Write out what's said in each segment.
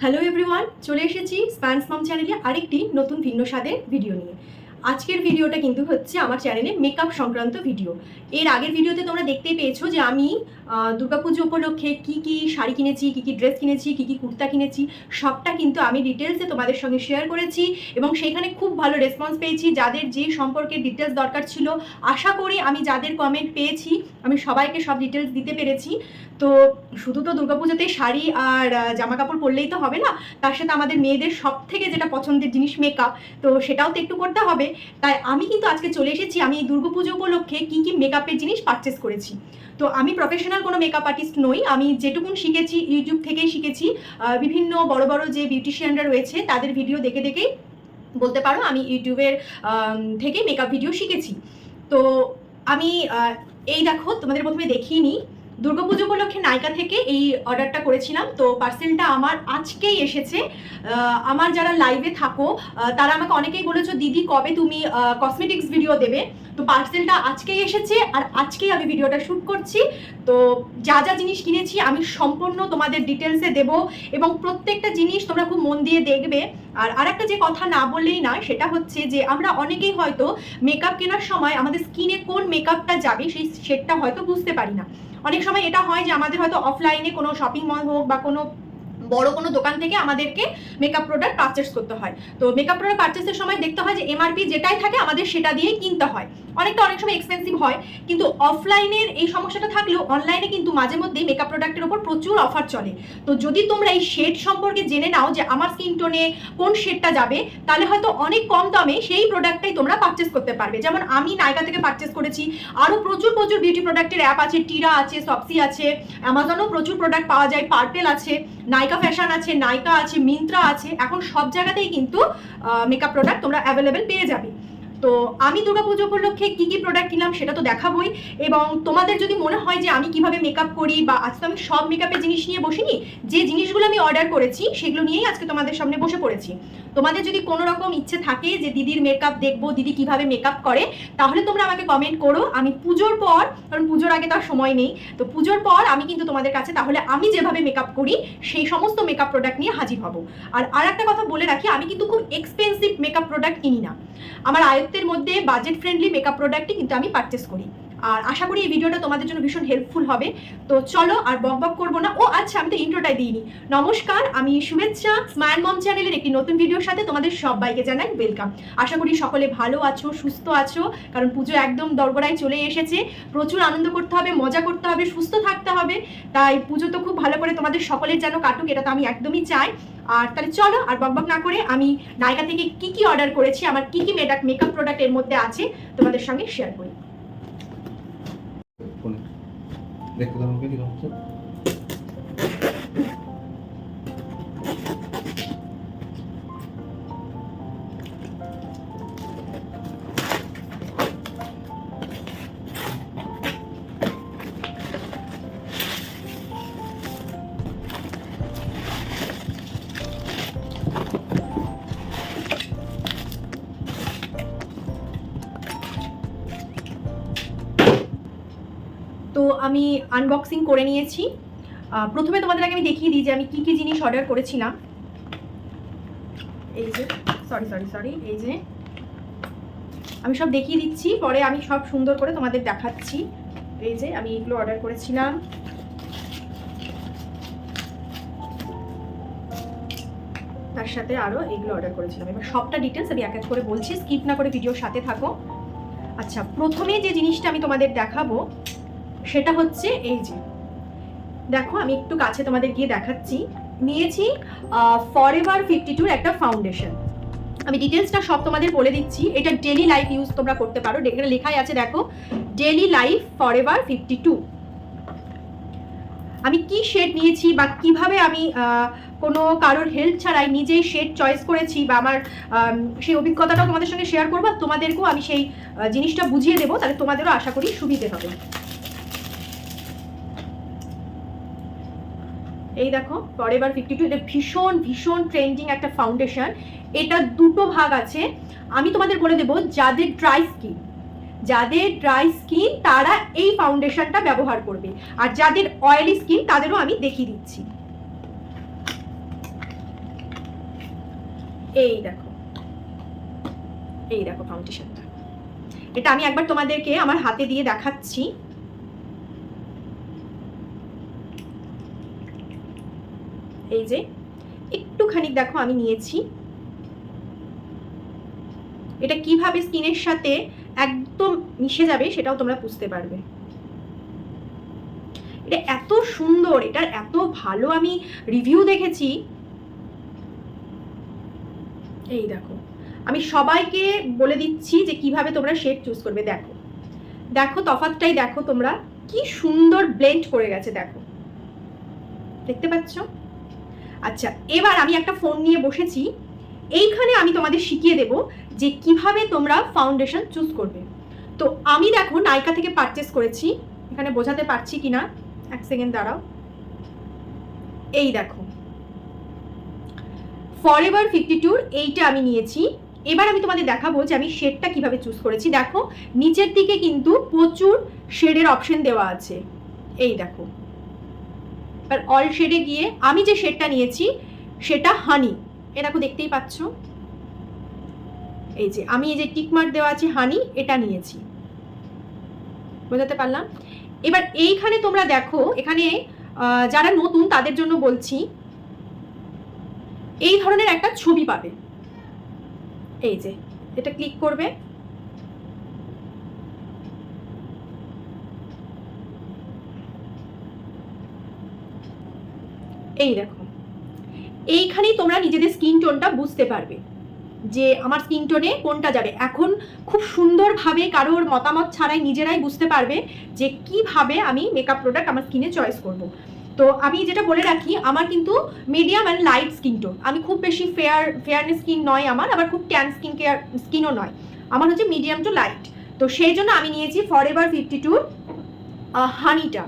Hello everyone চলে এসেছি স্প্যান্স মম চ্যানেলে আরেকটি নতুন ভিন্ন স্বাদের ভিডিও নিয়ে। আজকের ভিডিওটা কিন্তু হচ্ছে আমার চ্যানেলে মেকআপ সংক্রান্ত ভিডিও। এর আগের ভিডিওতে তোমরা দেখতেই পেয়েছ যে আমি দুর্গাপুজো উপলক্ষে কি কি শাড়ি কিনেছি, কি কি ড্রেস কিনেছি, কি কি কুর্তা কিনেছি, সবটা কিন্তু আমি ডিটেলসে তোমাদের সঙ্গে শেয়ার করেছি এবং সেখানে খুব ভালো রেসপন্স পেয়েছি। যাদের যে সম্পর্কে ডিটেলস দরকার ছিল, আশা করি আমি যাদের কমেন্ট পেয়েছি, আমি সবাইকে সব ডিটেলস দিতে পেরেছি। তো শুধু তো দুর্গাপুজোতে শাড়ি আর জামা কাপড় পরলেই তো হবে না, তার সাথে আমাদের মেয়েদের সব থেকে যেটা পছন্দের জিনিস মেকআপ, তো সেটাও তো একটু করতে হবে। তাই আমি কিন্তু আজকে চলে এসেছি, আমি এই দুর্গাপুজো উপলক্ষে কী কী মেকআপের জিনিস পারচেস করেছি। তো আমি প্রফেশনাল কোনো মেকআপ আর্টিস্ট নই, আমি যেটুকুন শিখেছি ইউটিউব থেকেই শিখেছি বিভিন্ন বড় বড় যে বিউটিশিয়ানরা রয়েছে, তাদের ভিডিও দেখে দেখেই বলতে পারো আমি ইউটিউবের থেকে মেকআপ ভিডিও শিখেছি। তো আমি এই দেখো, তোমাদের প্রথমে দেখিয়ে নিই। দুর্গাপুজো উপলক্ষে নায়িকা থেকে এই অর্ডারটা করেছিলাম। তো পার্সেলটা আমার আজকেই এসেছে। আমার যারা লাইভে থাকো তারা আমাকে অনেকেই বলেছ, দিদি, কবে তুমি কসমেটিক্স ভিডিও দেবে? তো পার্সেলটা আজকেই এসেছে আর আজকেই আমি ভিডিওটা শ্যুট করছি। তো যা যা জিনিস কিনেছি আমি সম্পূর্ণ তোমাদের ডিটেলসে দেব এবং প্রত্যেকটা জিনিস তোমরা খুব মন দিয়ে দেখবে। আর আরেকটা যে কথা না বললেই না, সেটা হচ্ছে যে আমরা অনেকেই হয়তো মেকআপ কেনার সময় আমাদের স্কিনে কোন মেকআপটা যাবে, সেই শেডটা হয়তো বুঝতে পারি না। অনেক সময় এটা হয় যে আমাদের হয়তো অফলাইনে কোনো শপিং মল হোক বা কোনো বড় কোনো দোকান থেকে আমাদেরকে মেকআপ প্রোডাক্ট পারচেস করতে হয়। তো মেকআপ প্রোডাক্ট পারচেসের সময় দেখতে হয় যে এমআরপি যেটাই থাকে আমাদের সেটা দিয়েই কিনতে হয়। অনেকটা অনেক সময় এক্সপেন্সিভ হয়। কিন্তু অফলাইনের এই সমস্যাটা থাকলেও অনলাইনে কিন্তু মাঝে মধ্যে মেকআপ প্রোডাক্টের উপর প্রচুর অফার চলে। তো যদি তোমরা এই শেড সম্পর্কে জেনে নাও যে আমার স্কিন টোনে কোন শেডটা যাবে, তাহলে হয়তো অনেক কম দামে সেই প্রোডাক্টটাই তোমরা পারচেস করতে পারবে। যেমন আমি নাইকা থেকে পারচেস করেছি। আরও প্রচুর প্রচুর বিউটি প্রোডাক্টের অ্যাপ আছে টিরা আছে সপসি আছে অ্যামাজনেও প্রচুর প্রোডাক্ট পাওয়া যায় পার্পেল আছে নাইকা ফ্যাশন আছে নাইকা আছে মিন্ত্রা আছে। এখন সব জায়গাতেই কিন্তু মেকআপ প্রোডাক্ট তোমরা অ্যাভেলেবেল পেয়ে যাবে। তো আমি দুর্গাপুজো উপলক্ষে কি কি প্রোডাক্ট কিনলাম সেটা তো দেখাবোই। এবং তোমাদের যদি মনে হয় যে আমি কীভাবে মেকআপ করি বা আজকে আমি সব মেকআপের জিনিস নিয়ে বসিনি, যে জিনিসগুলো আমি অর্ডার করেছি, সেগুলো নিয়েই আজকে তোমাদের সামনে বসে পড়েছি। তোমাদের যদি কোনো রকম ইচ্ছে থাকে যে দিদির মেকআপ দেখব, দিদি কীভাবে মেকআপ করে, তাহলে তোমরা আমাকে কমেন্ট করো। আমি পুজোর পর, কারণ পুজোর আগে তো আর সময় নেই, তো পুজোর পর আমি কিন্তু তোমাদের কাছে তাহলে আমি যেভাবে মেকআপ করি, সেই সমস্ত মেকআপ প্রোডাক্ট নিয়ে হাজির হব। আর আর একটা কথা বলে রাখি, আমি কিন্তু খুব এক্সপেন্সিভ মেকআপ প্রোডাক্ট কিনি না। আমার আয়ত্তের মধ্যে বাজেট ফ্রেন্ডলি মেকআপ প্রোডাক্টই কিন্তু আমি পারচেস করি। আর আশা করি এই ভিডিওটা তোমাদের জন্য ভীষণ হেল্পফুল হবে। তো চলো আর বক বক করব না। ও আচ্ছা আমি তো ইন্ট্রোটাই দিইনি। নমস্কার, আমি শুভেচ্ছা স্মাইল মম চ্যানেলের একটি নতুন ভিডিওর সাথে তোমাদের সবাইকে জানাই ওয়েলকাম আশা করি সকলে ভালো আছো, সুস্থ আছো, কারণ পুজো একদম দরগড়ায় চলে এসেছে। প্রচুর আনন্দ করতে হবে, মজা করতে হবে, সুস্থ থাকতে হবে। তাই পুজো তো খুব ভালো করে তোমাদের সকলের যেন কাটুক, এটা তো আমি একদমই চাই। আর তাহলে চলো আর বকবক না করে আমি নায়িকা থেকে কি কি অর্ডার করেছি, আমার কি কি মেকআপ প্রোডাক্টের মধ্যে আছে তোমাদের সঙ্গে শেয়ার করি ফোনে দেখতে দাও আমাকে কীরকম হচ্ছে তো আমি আনবক্সিং করে নিয়েছি। প্রথমে তোমাদের আগে আমি দেখিয়ে দিই যে আমি কী কী জিনিস অর্ডার করেছিলাম। এই যে সরি সরি সরি এই যে। আমি সব দেখিয়ে দিচ্ছি, পরে আমি সব সুন্দর করে তোমাদের দেখাচ্ছি। এই যে, আমি এগুলো অর্ডার করেছিলাম। তার সাথে আরও এগুলো অর্ডার করেছিলাম। এবার সবটা ডিটেলস আমি এক এক করে বলছি। স্কিপ না করে ভিডিওর সাথে থাকো। আচ্ছা প্রথমে যে জিনিসটা আমি তোমাদের দেখাবো সেটা হচ্ছে এই যে। দেখো, আমি একটু কাছে তোমাদের গিয়ে দেখাচ্ছি। নিয়েছি ফর এভার ফিফটি টুর একটা ফাউন্ডেশন আমি ডিটেলসটা সব তোমাদের বলে দিচ্ছি। এটা ডেলি লাইফ ইউজ তোমরা করতে পারো। এখানে লেখাই আছে, দেখো daily life forever fifty two আমি কি শেড নিয়েছি বা কীভাবে আমি কোনো কারোর হেল্প ছাড়াই নিজেই শেড চয়েস করেছি বা আমার সেই অভিজ্ঞতাটাও তোমাদের সঙ্গে শেয়ার করব তোমাদেরকেও আমি সেই জিনিসটা বুঝিয়ে দেবো। তাহলে তোমাদেরও আশা করি সুবিধে হবে। এই দেখো ফরএভার ফিফটি টু এটা ভীষণ ভীষণ ট্রেন্ডিং একটা ফাউন্ডেশন এটা দুটো ভাগ আছে। আমি তোমাদের বলে দেবো যাদের ড্রাই স্কিন যাদের ড্রাই স্কিন তারা এই ফাউন্ডেশনটা ব্যবহার করবে। আর যাদের অয়েলি স্কিন তাদেরও আমি দেখিয়ে দিচ্ছি। এই দেখো এই দেখো ফাউন্ডেশনটা এটা আমি একবার তোমাদেরকে আমার হাতে দিয়ে দেখাচ্ছি। এই যে, একটুখানি দেখো আমি নিয়েছি। এটা কীভাবে স্কিনের সাথে একদম মিশে যাবে সেটাও তোমরা বুঝতে পারবে। এটা এত সুন্দর, এটার এত ভালো আমি রিভিউ দেখেছি। এই দেখো, আমি সবাইকে বলে দিচ্ছি যে কীভাবে তোমরা শেড চুজ করবে, দেখো। দেখো তফাৎটাই দেখো তোমরা, কি সুন্দর ব্লেন্ড করে গেছে, দেখো। দেখতে পাচ্ছ? আচ্ছা এবার আমি একটা ফোন নিয়ে বসেছি। এইখানে আমি তোমাদের শিখিয়ে দেব যে কীভাবে তোমরা ফাউন্ডেশন চুজ করবে। তো আমি দেখো নাইকা থেকে পারচেস করেছি। এখানে বোঝাতে পারছি কি না এক সেকেন্ড দাঁড়াও। এই দেখো। ফর এভার ফিফটি টুর এইটা আমি নিয়েছি। এবার আমি তোমাদের দেখাবো যে আমি শেডটা কীভাবে চুজ করেছি। দেখো, নিচের দিকে কিন্তু প্রচুর শেডের অপশন দেওয়া আছে। এই দেখো। আর অল শেডে গিয়ে আমি যে শেডটা নিয়েছি, সেটা হানি এ দেখো দেখতেই পাচ্ছ। এই যে, আমি এই যে টিকমার্ক দেওয়া আছে হানি এটা নিয়েছি। বোঝাতে পারলাম? এবার এইখানে তোমরা দেখো, এখানে যারা নতুন, তাদের জন্য বলছি, এই ধরনের একটা ছবি পাবে। এই যে, এটা ক্লিক করবে। এই দেখো। এইখানেই তোমরা নিজেদের স্কিন টোনটা বুঝতে পারবে যে আমার স্কিন টোনে কোনটা যাবে। এখন খুব সুন্দরভাবে কারোর মতামত ছাড়াই নিজেরাই বুঝতে পারবে যে কীভাবে আমি মেকআপ প্রোডাক্ট আমার স্কিনে চয়েস করব। তো আমি যেটা বলে রাখি, আমার কিন্তু medium and light skin tone আমি খুব বেশি ফেয়ার ফেয়ারনেস স্কিন নয় আমার আবার খুব ট্যান স্কিন কেয়ার স্কিনও নয়। আমার হচ্ছে মিডিয়াম টু লাইট তো সেই জন্য আমি নিয়েছি ফর এভার ফিফটি টু। হানিটা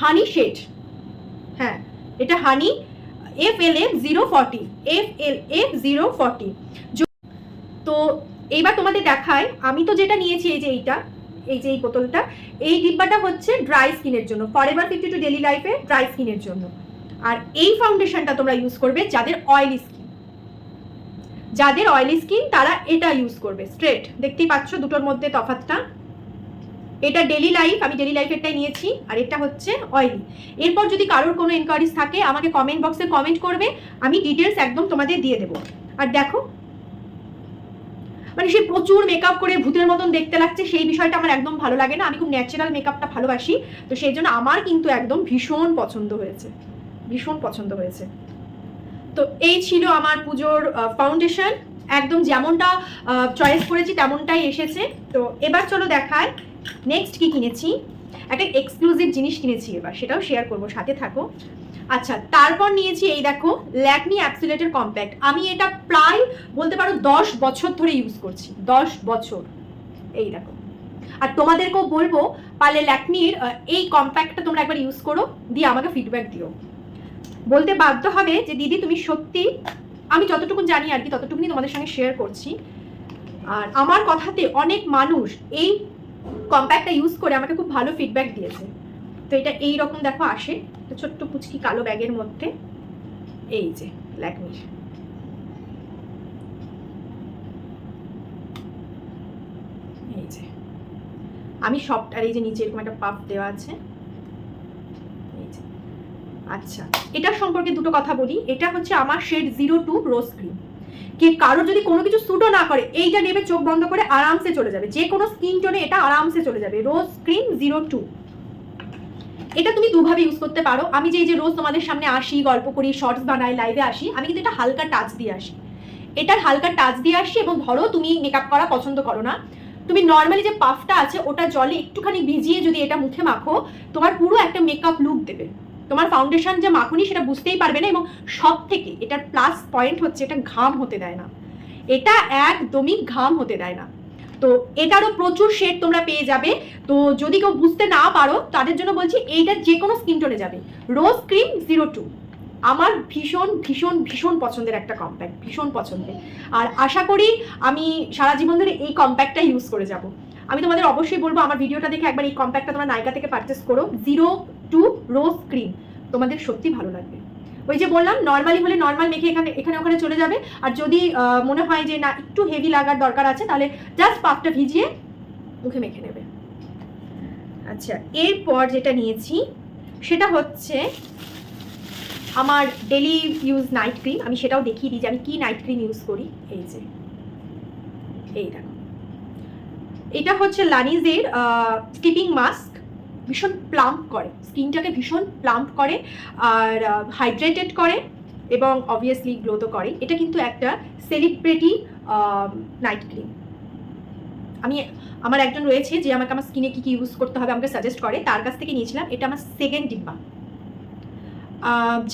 হানি শেড হ্যাঁ। এটা honey F L F zero forty F L F zero forty তো এইবার তোমাদের দেখায় আমি তো যেটা নিয়েছি এই যে এইটা, এই যে এই বোতলটা, এই ডিব্বাটা হচ্ছে ড্রাই স্কিনের জন্য forever fifty two daily লাইফে ড্রাই স্কিনের জন্য। আর এই ফাউন্ডেশনটা তোমরা ইউজ করবে যাদের অয়েলি স্কিন যাদের অয়েলি স্কিন তারা এটা ইউজ করবে স্ট্রেট দেখতেই পাচ্ছ দুটোর মধ্যে তফাৎটা। এটা ডেলি লাইফ আমি ডেলি লাইফেরটাই নিয়েছি, আর এটা হচ্ছে অয়েলি এরপর যদি কারোর কোনো এনকোয়ারিজ থাকে, আমাকে কমেন্ট বক্সে কমেন্ট করবে, আমি ডিটেলস একদম তোমাদের দিয়ে দেবো। আর দেখো মানে সে প্রচুর মেকআপ করে ভূতের মতন দেখতে লাগছে, সেই বিষয়টা আমার একদম ভালো লাগে না। আমি খুব ন্যাচারাল মেকআপটা ভালোবাসি, তো সেই জন্য আমার কিন্তু একদম ভীষণ পছন্দ হয়েছে, ভীষণ পছন্দ হয়েছে। তো এই ছিল আমার পুজোর ফাউন্ডেশন একদম যেমনটা চয়েস করেছি, তেমনটাই এসেছে। তো এবার চলো দেখায় নেক্সট কি কিনেছি? একটা এক্সক্লুসিভ জিনিস কিনেছি এবার, সেটাও শেয়ার করব, সাথে থাকো। আচ্ছা তারপর নিয়েছি এই দেখো ল্যাকমি অ্যাপসুলেটের কম্প্যাক্ট আমি এটা প্রায় বলতে পারো দশ বছর ধরে ইউজ করছি, দশ বছর। এই দেখো। আর তোমাদেরকেও বলব, পারলে ল্যাকমির এই কম্প্যাক্টটা তোমরা একবার ইউজ করো, দিয়ে আমাকে ফিডব্যাক দিও। বলতে বাধ্য হবে যে, দিদি, তুমি সত্যি, আমি যতটুকু জানি আর কি, ততটুকুনি তোমাদের সঙ্গে শেয়ার করছি। আর আমার কথাতে অনেক মানুষ এই কম্প্যাক্টটা ইউজ করে আমাকে খুব ভালো ফিডব্যাক দিয়েছে। তো এটা এই রকম দেখো আসে। ছোট্ট পুচকি কালো ব্যাগের মধ্যে। এই যে ল্যাকমির এই যে। আমি সবটার এই যে নিচে এরকম একটা পাফ দেওয়া আছে। আচ্ছা এটার সম্পর্কে দুটো কথা বলি। এটা হচ্ছে আমার shade zero two rose cream কে কারোর যদি কোনো কিছু স্যুটও না করে, এইটা নেবে চোখ বন্ধ করে আরামসে চলে যাবে। যে কোনো স্কিন টোনে এটা আরামসে চলে যাবে। রোজ ক্রিম জিরো টু এটা তুমি দুভাবে ইউজ করতে পারো। আমি যে যে রোজ তোমাদের সামনে আসি, গল্প করি শর্টস বানাই লাইভে আসি, আমি কিন্তু এটা হালকা টাচ দিয়ে আসি। এটার হালকা টাচ দিয়ে আসি এবং ধরো তুমি মেকআপ করা পছন্দ করো না, তুমি নর্মালি যে পাফটা আছে, ওটা জলে একটুখানি ভিজিয়ে যদি এটা মুখে মাখো, তোমার পুরো একটা মেকআপ লুক দেবে। তোমার ফাউন্ডেশন যে মাখুনি সেটা বুঝতেই পারবে না এবং সব থেকে এটার প্লাস পয়েন্ট হচ্ছে এটা ঘাম হতে দেয় না। এটা একদমই ঘাম হতে দেয় না। তো এটারও প্রচুর শেড তোমরা পেয়ে যাবে। তো যদি কেউ বুঝতে না পারো, তাদের জন্য বলছি এইটা যে কোনো স্কিন টোনে যাবে। রোজ ক্রিম জিরো টু আমার ভীষণ ভীষণ ভীষণ পছন্দের একটা কম্প্যাক্ট ভীষণ পছন্দের। আর আশা করি আমি সারা জীবন ধরে এই কম্প্যাক্টটা ইউজ করে যাব। আমি তোমাদের অবশ্যই বলব, আমার ভিডিওটা দেখে একবার এই কম্প্যাক্টটা তোমরা নাইকা থেকে পারচেস করো। জিরো টু রোজ ক্রিম তোমাদের সত্যি ভালো লাগবে। ওই যে বললাম নর্মালি হলে নর্মাল মেখে এখানে এখানে ওখানে চলে যাবে। আর যদি মনে হয় যে না, একটু হেভি লাগার দরকার আছে, তাহলে জাস্ট পাকটা ভিজিয়ে মুখে মেখে নেবে। আচ্ছা এরপর যেটা নিয়েছি, সেটা হচ্ছে আমার ডেলি ইউজ নাইট ক্রিম আমি সেটাও দেখিয়ে দিই যে আমি কী নাইট ক্রিম ইউজ করি। এই যে, এই দেখো। এটা হচ্ছে লানিজের স্লিপিং মাস্ক ভীষণ প্লাম্প করে স্কিনটাকে ভীষণ প্লাম্প করে আর হাইড্রেটেড করে এবং অবভিয়াসলি গ্লো তো করে এটা কিন্তু একটা সেলিব্রিটি নাইট ক্রিম আমি, আমার একজন রয়েছে যে আমাকে আমার স্কিনে কী কী ইউজ করতে হবে, আমাকে সাজেস্ট করে, তার কাছ থেকে নিয়েছিলাম, এটা আমার সেকেন্ড ডিব্বা।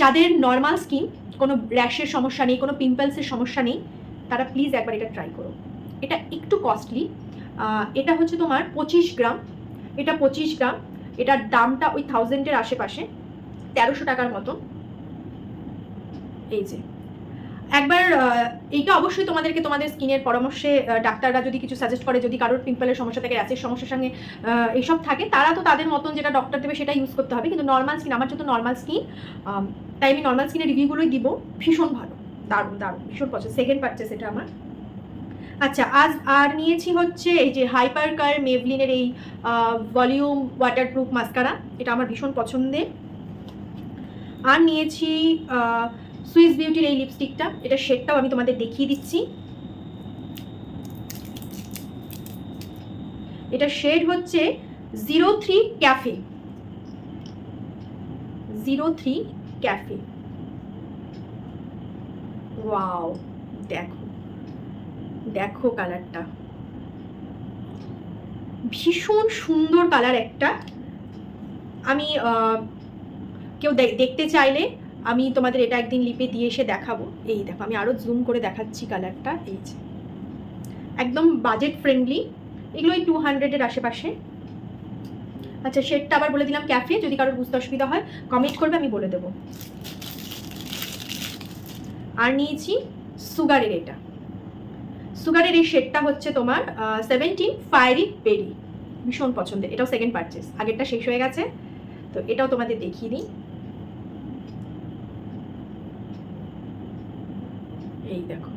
যাদের নর্মাল স্কিন কোনো র্যাশের সমস্যা নেই, কোনো পিম্পলসের সমস্যা নেই, তারা প্লিজ একবার এটা ট্রাই করো। এটা একটু কস্টলি এটা হচ্ছে তোমার পঁচিশ গ্রাম, এটা পঁচিশ গ্রাম এটার দামটা ওই থাউজেন্ডের আশেপাশে তেরোশো টাকার মতো। এই যে। একবার এইটা অবশ্যই তোমাদেরকে তোমাদের স্কিনের পরামর্শে ডাক্তাররা যদি কিছু সাজেস্ট করে, যদি কারোর পিম্পলের সমস্যা থাকে র্যাচের সমস্যার সঙ্গে এইসব থাকে, তারা তো তাদের মতন যেটা ডক্টর দেবে সেটা ইউজ করতে হবে। কিন্তু নর্মাল স্কিন আমার যত নর্মাল স্কিন তাই আমি নর্মাল স্কিনের রিভিউগুলোই দিব। ভীষণ ভালো। দারুণ দারুণ, ভীষণ পছন্দ। সেকেন্ড পারচেস এটা আমার। আচ্ছা আজ আর নিয়েছি হচ্ছে এই যে হাইপার কার মেভলিনের এই ভলিউম ওয়াটারপ্রুফ মাস্কারা এটা আমার ভীষণ পছন্দের। আর নিয়েছি সুইস বিউটির এই লিপস্টিকটা এটা শেডটাও আমি তোমাদের দেখিয়ে দিচ্ছি। এটা শেড হচ্ছে zero three cafe zero three cafe wow দেখো। দেখো কালারটা। ভীষণ সুন্দর কালার একটা। আমি কেউ দেখতে চাইলে আমি তোমাদের এটা একদিন লিপে দিয়ে এসে দেখাবো। এই দেখো, আমি আরও জুম করে দেখাচ্ছি কালারটা, এই যে। একদম বাজেট ফ্রেন্ডলি এগুলো ওই টু হান্ড্রেডের আশেপাশে। আচ্ছা শেডটা আবার বলে দিলাম ক্যাফে যদি কারোর বুঝতে অসুবিধা হয় কমেন্ট করবে, আমি বলে দেবো। আর নিয়েছি সুগারের এটা। সুগারের এই শেডটা হচ্ছে তোমার সেভেন্টিন ফায়ারি বেরি ভীষণ পছন্দের। এটাও সেকেন্ড পারচেস আগেরটা শেষ হয়ে গেছে। তো এটাও তোমাদের দেখিয়ে দিই। এই দেখো।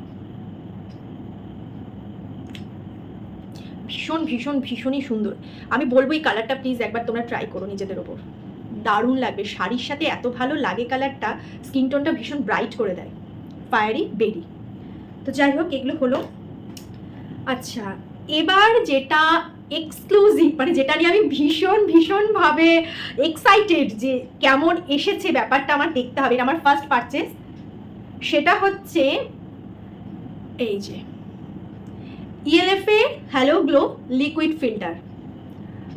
ভীষণ ভীষণ, ভীষণই সুন্দর। আমি বলব এই কালারটা প্লিজ একবার তোমরা ট্রাই করো নিজেদের ওপর। দারুণ লাগবে। শাড়ির সাথে এত ভালো লাগে কালারটা স্কিন টোনটা ভীষণ ব্রাইট করে দেয়। ফায়ারি বেরি তো যাই হোক, এগুলো হলো আচ্ছা এবার যেটা এক্সক্লুসিভ মানে যেটা নিয়ে আমি ভীষণ ভীষণভাবে এক্সাইটেড যে কেমন এসেছে ব্যাপারটা আমার দেখতে হবে আমার ফার্স্ট পারচেস সেটা হচ্ছে এই যে ELF halo glow liquid filter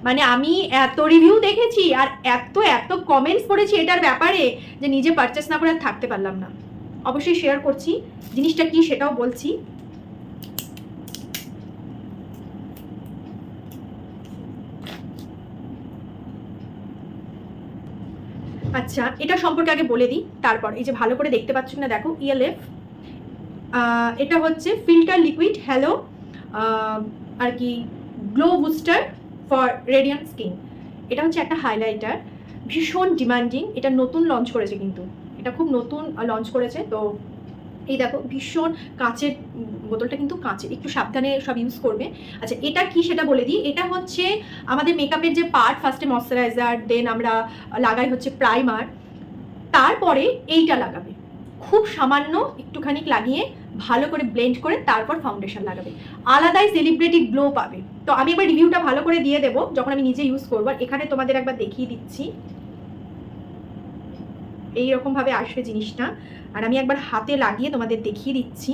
মানে আমি এত রিভিউ দেখেছি আর এত এত কমেন্টস পড়েছি এটার ব্যাপারে যে নিজে পারচেস না করে থাকতে পারলাম না। অবশ্যই শেয়ার করছি, জিনিসটা কি সেটাও বলছি। আচ্ছা এটা সম্পর্কে আগে বলে দিই, তারপর, এই যে ভালো করে দেখতে পাচ্ছ না, দেখো E ইএলএফ এটা হচ্ছে ফিল্টার লিকুইড হ্যালো আর কি glow booster for radiant skin এটা হচ্ছে একটা হাইলাইটার ভীষণ ডিমান্ডিং এটা নতুন লঞ্চ করেছে কিন্তু, এটা খুব নতুন লঞ্চ করেছে, তো এই দেখো ভীষণ কাঁচের বোতলটা কিন্তু কাঁচের, একটু সাবধানে সব ইউজ করবে। আচ্ছা এটা কি সেটা বলে দিই? এটা হচ্ছে আমাদের মেকআপের যে পার্ট ফার্স্টে ময়শ্চারাইজার দেন আমরা লাগাই হচ্ছে প্রাইমার তারপরে এইটা লাগাবে। খুব সামান্য একটুখানি লাগিয়ে ভালো করে ব্লেন্ড করে তারপর ফাউন্ডেশন লাগাবে। আলাদাই সেলিব্রিটি গ্লো পাবে। তো আমি এবার রিভিউটা ভালো করে দিয়ে দেবো, যখন আমি নিজে ইউজ করব। এখানে তোমাদের একবার দেখিয়ে দিচ্ছি। এইরকম ভাবে আসবে জিনিসটা। আর আমি একবার হাতে লাগিয়ে তোমাদের দেখিয়ে দিচ্ছি।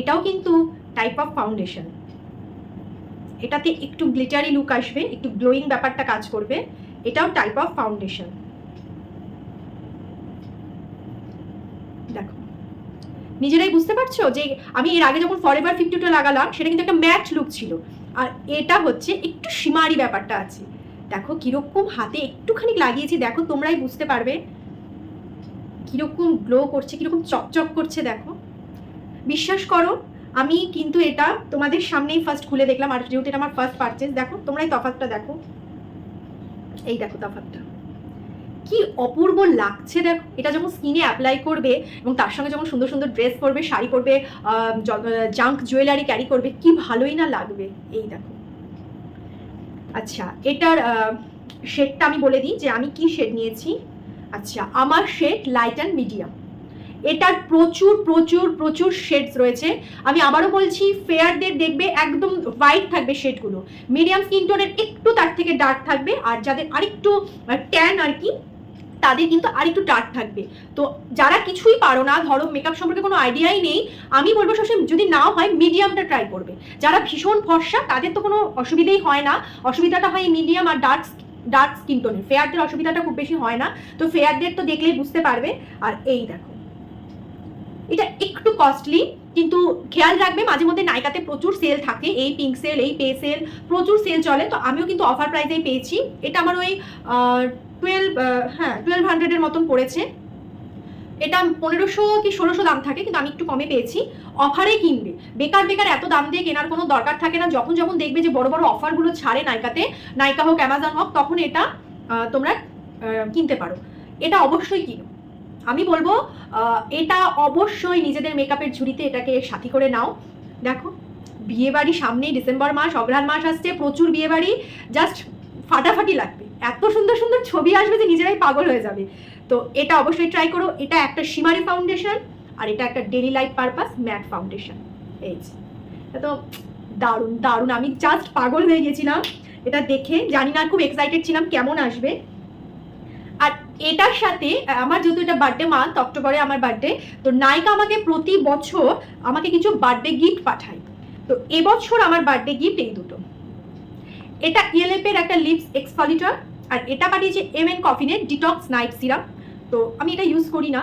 এটাও কিন্তু টাইপ অফ ফাউন্ডেশন এটাতে একটু গ্লিটারি লুক আসবে, একটু গ্লোয়িং ব্যাপারটা কাজ করবে। এটাও টাইপ অফ ফাউন্ডেশন দেখো। নিজেরাই বুঝতে পারছ যে আমি এর আগে যখন ফরএভার ফিফটি টু লাগালাম, সেটা কিন্তু একটা ম্যাট লুক ছিল। আর এটা হচ্ছে একটু সীমারি ব্যাপারটা আছে। দেখো কীরকম হাতে একটুখানি লাগিয়েছি, দেখো তোমরাই বুঝতে পারবে। কীরকম গ্লো করছে, কীরকম চকচক করছে, দেখো। বিশ্বাস করো, আমি কিন্তু এটা তোমাদের সামনেই ফার্স্ট খুলে দেখলাম, আর যেহেতু এটা আমার ফার্স্ট পারচেস দেখো তোমরাই তফাতটা দেখো। এই দেখো তফাতটা কি অপূর্ব লাগছে দেখো। এটা যখন স্কিনে অ্যাপ্লাই করবে এবং তার সঙ্গে যখন সুন্দর সুন্দর ড্রেস পরবে, শাড়ি পরবে জাঙ্ক জুয়েলারি ক্যারি করবে, কি ভালোই না লাগবে? এই দেখো। আচ্ছা এটার শেডটা আমি বলে দিই যে আমি কি শেড নিয়েছি? আচ্ছা আমার শেড লাইট অ্যান্ড মিডিয়াম এটার প্রচুর প্রচুর প্রচুর শেডস রয়েছে। আমি আবারও বলছি ফেয়ারদের দেখবে একদম হোয়াইট থাকবে শেডগুলো মিডিয়াম স্কিন টোনের একটু তার থেকে ডার্ক থাকবে, আর যাদের আরেকটু ট্যান আর কি তাদের কিন্তু আর একটু ডার্ক থাকবে। তো যারা কিছুই পারো না, ধরো মেকআপ সম্পর্কে কোনো আইডিয়াই নেই, আমি বলব সবসময় যদি না হয় মিডিয়ামটা ট্রাই করবে। যারা ভীষণ ফর্সা, তাদের তো কোনো অসুবিধেই হয় না। অসুবিধাটা হয় মিডিয়াম আর ডার্ক ডার্ক স্কিন টোনের ফেয়ারদের অসুবিধাটা খুব বেশি হয় না। তো ফেয়ারদের তো দেখলেই বুঝতে পারবে। আর এই দেখো, এটা একটু কস্টলি কিন্তু খেয়াল রাখবে, মাঝে মধ্যে নাইকাতে প্রচুর সেল থাকে। এই পিঙ্ক সেল এই পে সেল প্রচুর সেল চলে। তো আমিও কিন্তু অফার প্রাইসেই পেয়েছি। এটা আমার ওই টুয়েলভ হ্যাঁ টুয়েলভ হান্ড্রেডের মতন পড়েছে। এটা পনেরোশো কি ষোলোশো দাম থাকে, কিন্তু আমি একটু কমে পেয়েছি। অফারে কিনবে। বেকার বেকার এত দাম দিয়ে কেনার কোনো দরকার থাকে না। যখন যখন দেখবে যে বড় বড় অফারগুলো ছাড়ে নাইকাতে নাইকা হোক, অ্যামাজন হোক, তখন এটা তোমরা কিনতে পারো। এটা অবশ্যই কিনো। আমি বলব এটা অবশ্যই নিজেদের মেকআপের ঝুড়িতে এটাকে সাথী করে নাও। দেখো, বিয়েবাড়ি সামনেই ডিসেম্বর মাস অগ্রহায়ণ মাস আসছে, প্রচুর বিয়েবাড়ি জাস্ট ফাটাফাটি লাগবে। এত সুন্দর সুন্দর ছবি আসবে যে নিজেরাই পাগল হয়ে যাবে। তো এটা অবশ্যই ট্রাই করো। এটা একটা সীমারি ফাউন্ডেশন আর এটা একটা daily life purpose matte foundation এই তো দারুণ দারুণ। আমি জাস্ট পাগল হয়ে গেছিলাম। এটা দেখে জানি না, খুব এক্সাইটেড ছিলাম কেমন আসবে। আর এটার সাথে আমার যেহেতু এটা বার্থডে মান্থ অক্টোবরে আমার বার্থডে তো নায়িকা আমাকে প্রতি বছর আমাকে কিছু বার্থডে গিফট পাঠায়। তো এবছর আমার বার্থডে গিফট এই দুটো। এটা ইয়েলেপের একটা লিপস এক্সফলিটার আর এটা পাঠিয়েছে এম এন কফিনের ডিটক্স নাইট সিরাম তো আমি এটা ইউজ করি না।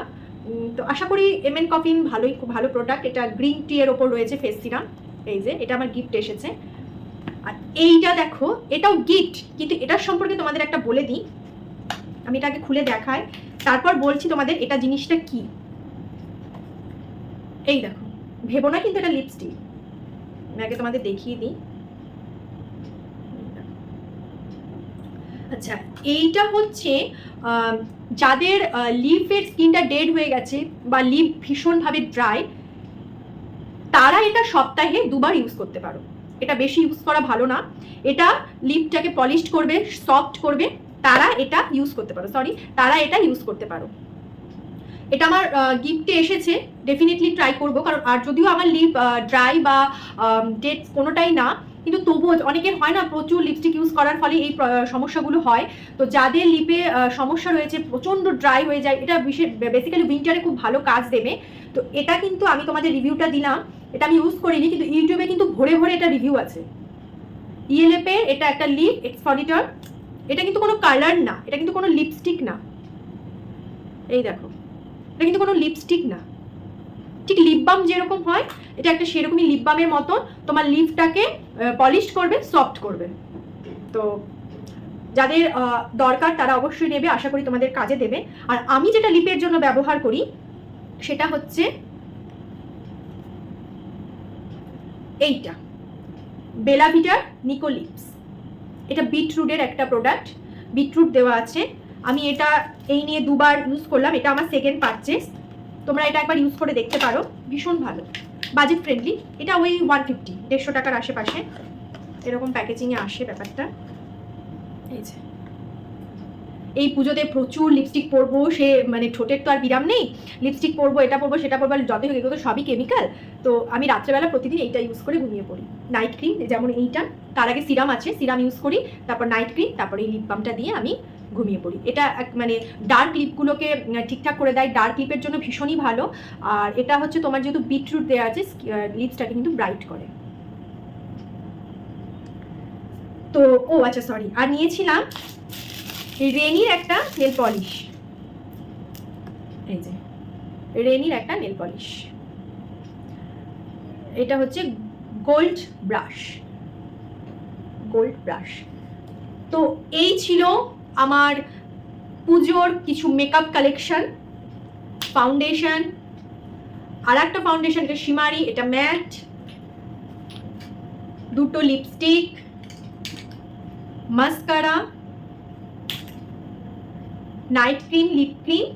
তো আশা করি এম এন কফিন ভালোই, খুব ভালো প্রোডাক্ট এটা গ্রিন টি এর ওপর রয়েছে ফেস সিরাম এই যে, এটা আমার গিফট এসেছে। আর এইটা দেখো, এটাও গিফট কিন্তু এটার সম্পর্কে তোমাদের একটা বলে দিই। আমি এটা আগে খুলে দেখাই। তারপর বলছি তোমাদের এটা জিনিসটা কি। এই দেখো, ভেবো না কিন্তু এটা লিপস্টিক আমি আগে তোমাদের দেখিয়ে দিই। আচ্ছা এইটা হচ্ছে যাদের লিপের স্কিনটা ডেড হয়ে গেছে বা লিপ ভীষণভাবে ড্রাই, তারা এটা সপ্তাহে দুবার ইউজ করতে পারো। এটা বেশি ইউজ করা ভালো না। এটা লিপটাকে পলিশ করবে, সফট করবে, তারা এটা ইউজ করতে পারো, সরি, তারা এটা ইউজ করতে পারো। এটা আমার গিফটে এসেছে, ডেফিনেটলি ট্রাই করব, কারণ আর যদিও আমার লিপ ড্রাই বা ডেট কোনোটাই না কিন্তু তবুও অনেকের হয় না প্রচুর লিপস্টিক ইউজ করার ফলে এই সমস্যাগুলো হয়। তো যাদের লিপে সমস্যা রয়েছে, প্রচণ্ড ড্রাই হয়ে যায়, এটা বিশেষ বেসিক্যালি উইন্টারে খুব ভালো কাজ দেবে। তো এটা কিন্তু আমি তোমাদের রিভিউটা দিলাম। এটা আমি ইউজ করিনি, কিন্তু ইউটিউবে কিন্তু ভরে ভরে এটা রিভিউ আছে। ইএলএপের এটা একটা লিপ এক্সফলিটার এটা কিন্তু কোনো কালার না, এটা কিন্তু কোনো লিপস্টিক না। এই দেখো, এটা কিন্তু কোনো লিপস্টিক না। ঠিক লিপ বাম যেরকম হয়, এটা একটা সেরকমই লিপ বামের মতন। তোমার লিপটাকে পলিশ করবে সফট করবে। তো যাদের দরকার তারা অবশ্যই নেবে, আশা করি তোমাদের কাজে দেবে। আর আমি যেটা লিপের জন্য ব্যবহার করি, সেটা হচ্ছে এইটা। বেলাভিটার নিকোলিপস এটা বিটরুটের একটা প্রোডাক্ট বিটরুট দেওয়া আছে। আমি এটা এই নিয়ে দুবার ইউজ করলাম। এটা আমার সেকেন্ড পারচেস তোমরা এটা একবার ইউজ করে দেখতে পারো। ভীষণ ভালো। বাজেট ফ্রেন্ডলি এটা ওই ওয়ান ফিফটি দেড়শো টাকার আশেপাশে। এরকম প্যাকেজিংয়ে আসে ব্যাপারটা। এই যে। এই পুজোতে প্রচুর লিপস্টিক পরবো সে মানে ঠোঁটের তো আর বিরাম নেই। লিপস্টিক পরবো এটা পরবো সেটা পরবো আর যতই হোক এগুলো তো সবই কেমিক্যাল তো আমি রাত্রেবেলা প্রতিদিন এইটা ইউজ করে ঘুমিয়ে পড়ি। নাইট ক্রিম যেমন এইটা তার আগে সিরাম আছে সিরাম ইউজ করি তারপর নাইট ক্রিম তারপর এই লিপ বামটা দিয়ে আমি ঘুমিয়ে পড়ি। এটা মানে ডার্ক লিপগুলোকে ঠিকঠাক করে দেয়। ডার্ক লিপের জন্য ভীষণই ভালো। আর এটা হচ্ছে তোমার যেহেতু বিটরুট দেওয়া আছে লিপসটাকে কিন্তু ব্রাইট করে। তো, ও আচ্ছা সরি আর নিয়েছিলাম রেনির একটা নেল পলিশ এই যে, রেনির একটা নেল পলিশ এটা হচ্ছে গোল্ড ব্রাশ গোল্ড ব্রাশ তো এই ছিল আমার পুজোর কিছু মেকআপ কালেকশন ফাউন্ডেশন আর একটা ফাউন্ডেশন এটা সীমারি এটা ম্যাট দুটো lipstick mascara night cream lip cream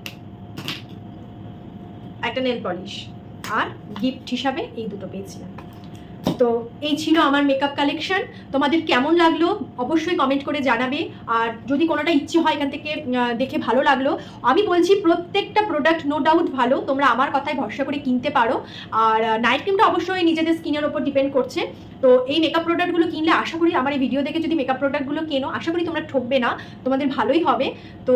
একটা নেল পলিশ আর গিফট হিসাবে এই দুটো পেয়েছিলাম। তো এই ছিল আমার মেকআপ কালেকশন তোমাদের কেমন লাগল অবশ্যই কমেন্ট করে জানাবে। আর যদি কোনোটা ইচ্ছে হয় এখান থেকে দেখে ভালো লাগল, আমি বলছি প্রত্যেকটা প্রোডাক্ট নো ডাউট ভালো, তোমরা আমার কথায় ভরসা করে কিনতে পারো। আর নাইট ক্রিমটা অবশ্যই নিজেদের স্কিনের ওপর ডিপেন্ড করছে। তো এই মেকআপ প্রোডাক্টগুলো কিনলে আশা করি আমার এই ভিডিও দেখে যদি মেকআপ প্রোডাক্টগুলো কেনো, আশা করি তোমরা ঠকবে না, তোমাদের ভালোই হবে। তো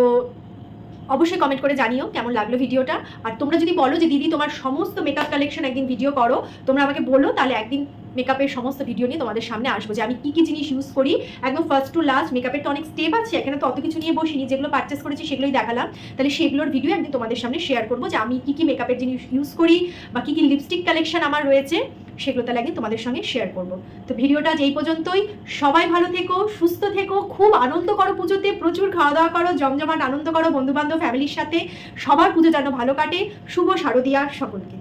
অবশ্যই কমেন্ট করে জানিও কেমন লাগল ভিডিওটা। আর তোমরা যদি বলো যে, দিদি, তোমার সমস্ত মেকআপ কালেকশন একদিন ভিডিও করো। তোমরা আমাকে বলো, তাহলে একদিন মেকআপের সমস্ত ভিডিও নিয়ে তোমাদের সামনে আসব যে আমি কি কি জিনিস ইউজ করি। একদম ফার্স্ট টু লাস্ট মেকআপের তো অনেক স্টেপ আছে, এখানে তো অত কিছু নিয়ে বসিনি, যেগুলো পারচেস করেছি সেগুলোই দেখালাম। তাহলে সেগুলোর ভিডিও একদিন তোমাদের সামনে শেয়ার করব যে আমি কি কি মেকআপের জিনিস ইউজ করি বা কি কি লিপস্টিক কালেকশন আমার রয়েছে, সেগুলো তাহলে একদিন তোমাদের সঙ্গে শেয়ার করব। তো ভিডিওটা যেই পর্যন্তই। সবাই ভালো থেকো, সুস্থ থেকো, খুব আনন্দ করো পুজোতে, প্রচুর খাওয়া দাওয়া করো, জমজমাট আনন্দ করো বন্ধু বান্ধব ফ্যামিলির সাথে। সবার পুজো যেন ভালো কাটে। শুভ শারদিয়া সকলকে।